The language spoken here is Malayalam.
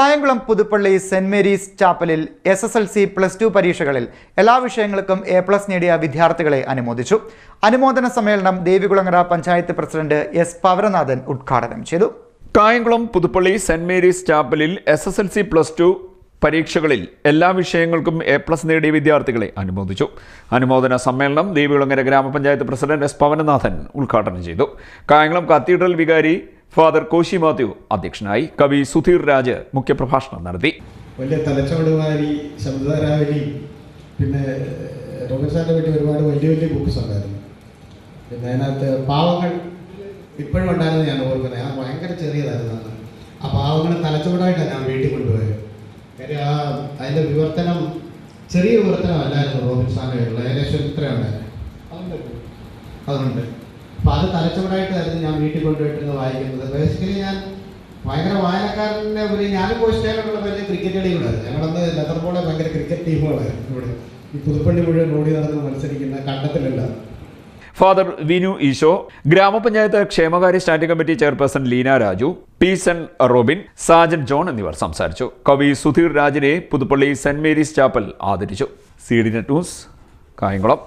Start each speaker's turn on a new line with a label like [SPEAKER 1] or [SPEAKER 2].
[SPEAKER 1] Kayamkulam Puthuppally saint Mary's ചാപ്പലിൽ S S L C plus two പരീക്ഷകളിൽ എല്ലാ വിഷയങ്ങൾക്കും എ പ്ലസ് നേടിയ വിദ്യാർത്ഥികളെ അനുമോദിച്ചു. അനുമോദന സമ്മേളനം ദേവികുളങ്ങര പഞ്ചായത്ത് പ്രസിഡന്റ് എസ് പവരനാഥൻ ഉദ്ഘാടനം ചെയ്തു.
[SPEAKER 2] Kayamkulam Puthuppally saint Mary's ചാപ്പലിൽ S S L C plus two പരീക്ഷകളിൽ എല്ലാ വിഷയങ്ങൾക്കും എ പ്ലസ് നേടിയ വിദ്യാർത്ഥികളെ അനുമോദിച്ചു. അനുമോദന സമ്മേളനം ദേവികുളങ്ങര ഗ്രാമപഞ്ചായത്ത് പ്രസിഡന്റ് എസ് പവനനാഥൻ ഉദ്ഘാടനം ചെയ്തു. കായംകുളം കത്തീഡ്രൽ വികാരി ഫാദർ കോശി മാത്യു അധ്യക്ഷനായി കവി സുധീർ രാജ് മുഖ്യപ്രഭാഷണം നടത്തി.
[SPEAKER 3] വലിയ തലച്ചോടുമാരി ശബ്ദധാരാവലി പിന്നെ റോബിൻ പറ്റി ഒരുപാട് വലിയ വലിയ ബുക്ക്സ് ഉണ്ടായിരുന്നു. പിന്നെ അതിനകത്ത് പാവങ്ങൾ ഇപ്പോഴും ഉണ്ടായിരുന്നു ഞാൻ ഓർക്കുന്നത്. ഞാൻ ഭയങ്കര ചെറിയതായിരുന്നു ആ പാവങ്ങൾ തലച്ചോടായിട്ടാണ് ഞാൻ വീട്ടിൽ കൊണ്ടുപോയത്. കാര്യം ആ അതിന്റെ വിവർത്തനം ചെറിയ വിവർത്തനം അല്ലായിരുന്നു റോബിൻ സാറിന്റെ ഏകദേശം ഇത്രയുണ്ടായിരുന്നു അതുണ്ട് അതുണ്ട് അപ്പോൾ അത് തലച്ചോടായിട്ടായിരുന്നു ഞാൻ വീട്ടിൽ കൊണ്ടുപോയിട്ടിരുന്ന് വായിക്കുന്നത്. ബേസിക്കലി ഞാൻ ഭയങ്കര വായനക്കാരനെ ഒരു ഞാനും പോസ്റ്റായിട്ടുള്ള വലിയ ക്രിക്കറ്റ് കളികളായിരുന്നു ഞങ്ങളന്ന് ലെതർബോളെ ഭയങ്കര ക്രിക്കറ്റ് ടീമുകളായിരുന്നു ഇവിടെ. ഈ പുതുപ്പള്ളി മുഴുവൻ ഓടി നടന്ന് മത്സരിക്കുന്ന കണ്ടത്തിലുള്ള
[SPEAKER 2] ഫാദർ വിനു ഈശോ ഗ്രാമപഞ്ചായത്ത് ക്ഷേമകാര്യ standing committee chairperson Leena Raju പീസൺ Robin Sajan John എന്നിവർ സംസാരിച്ചു. കവി സുധീർ രാജിനെ പുതുപ്പള്ളി സെന്റ് മേരീസ് ചാപ്പൽ ആദരിച്ചു. C D net news Kayamkulam.